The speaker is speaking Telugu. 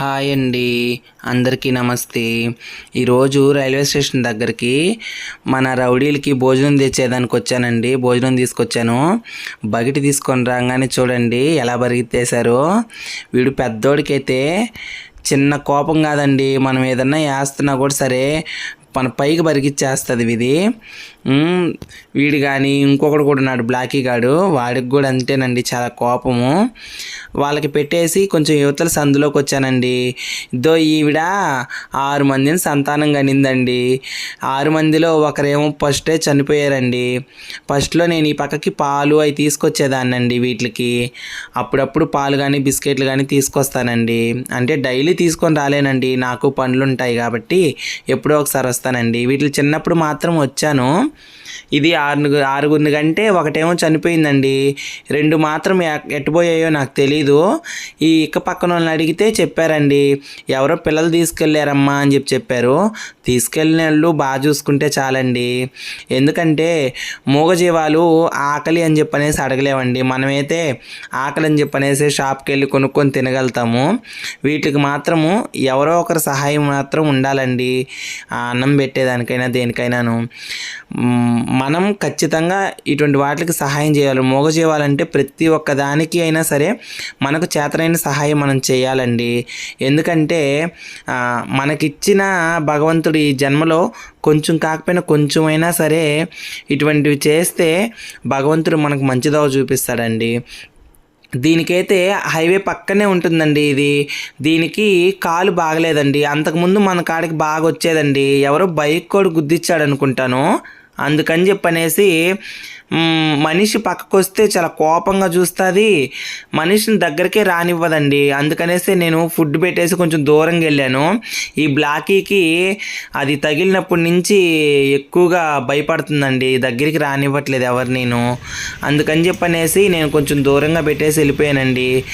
హాయ్ అండి. అందరికీ నమస్తే. ఈరోజు రైల్వే స్టేషన్ దగ్గరికి మన రౌడీలకి భోజనం తెచ్చేదానికి వచ్చానండి. భోజనం తీసుకొచ్చాను. బకెట్ తీసుకొని రాగానే చూడండి ఎలా బరిగెత్తేశారో. వీడు పెద్దోడికైతే చిన్న కోపం కాదండి. మనం ఏదన్నా వేస్తున్నా కూడా సరే మన పైకి బరిగిచ్చేస్తుంది ఇది వీడు కానీ ఇంకొకడు కూడా ఉన్నాడు బ్లాకీ గాడు. వాడికి కూడా అంతేనండి చాలా కోపము. వాళ్ళకి పెట్టేసి కొంచెం యువతల సందులోకి వచ్చానండి. ఇదో ఈవిడ ఆరు మందిని సంతానం కనిందండి. ఆరు మందిలో ఒకరేమో ఫస్టే చనిపోయారండి. ఫస్ట్లో నేను ఈ పక్కకి పాలు అవి తీసుకొచ్చేదాన్నండి వీటికి. అప్పుడప్పుడు పాలు కానీ బిస్కెట్లు కానీ తీసుకొస్తానండి. అంటే డైలీ తీసుకొని రాలేనండి. నాకు పనులు ఉంటాయి కాబట్టి ఎప్పుడో ఒకసారి వస్తానండి వీటిని చిన్నప్పుడు మాత్రం వచ్చాను. ఇది ఆరు ఆరుగురిని కంటే ఒకటేమో చనిపోయిందండి. రెండు మాత్రం ఎట్టుపోయాయో నాకు తెలీదు. ఈ ఇక్క పక్కన వాళ్ళని అడిగితే చెప్పారండి ఎవరో పిల్లలు తీసుకెళ్ళారమ్మా అని చెప్పి చెప్పారు. తీసుకెళ్ళిన వాళ్ళు బాగా చూసుకుంటే చాలండి. ఎందుకంటే మూగజీవాలు ఆకలి అని చెప్పనేసి అడగలేవండి. మనమైతే ఆకలి అని చెప్పనేసి షాప్కి వెళ్ళి కొనుక్కొని తినగలుగుతాము వీటికి మాత్రము ఎవరో ఒకరి సహాయం మాత్రం ఉండాలండి. అన్నం అన్నం పెట్టేదానికైనా దేనికైనాను మనం ఖచ్చితంగా ఇటువంటి వాటికి సహాయం చేయాలి. మూగజీవాలంటే ప్రతి ఒక్క దానికి అయినా సరే మనకు చేతనైన సహాయం మనం చేయాలండి. ఎందుకంటే మనకిచ్చిన భగవంతుడు ఈ జన్మలో కొంచెం కాకపోయినా కొంచెమైనా సరే ఇటువంటివి చేస్తే భగవంతుడు మనకు మంచిదవ చూపిస్తాడండి. దీనికైతే హైవే పక్కనే ఉంటుందండి ఇది. దీనికి కాలు బాగలేదండి. అంతకుముందు మన కాడికి బాగా వచ్చేదండి ఎవరో బైక్ కూడా గుద్దిచ్చాడు అనుకుంటాను అందుకని చెప్పనేసి మనిషి పక్కకు వస్తే చాలా కోపంగా చూస్తుంది. మనిషిని దగ్గరికే రానివ్వదండి. అందుకనేసి నేను ఫుడ్ పెట్టేసి కొంచెం దూరంగా వెళ్ళాను. ఈ బ్లాకీకి అది తగిలినప్పటి నుంచి ఎక్కువగా భయపడుతుందండి. దగ్గరికి రానివ్వట్లేదు ఎవరు నేను. అందుకని చెప్పనేసి నేను కొంచెం దూరంగా పెట్టేసి వెళ్ళిపోయానండి.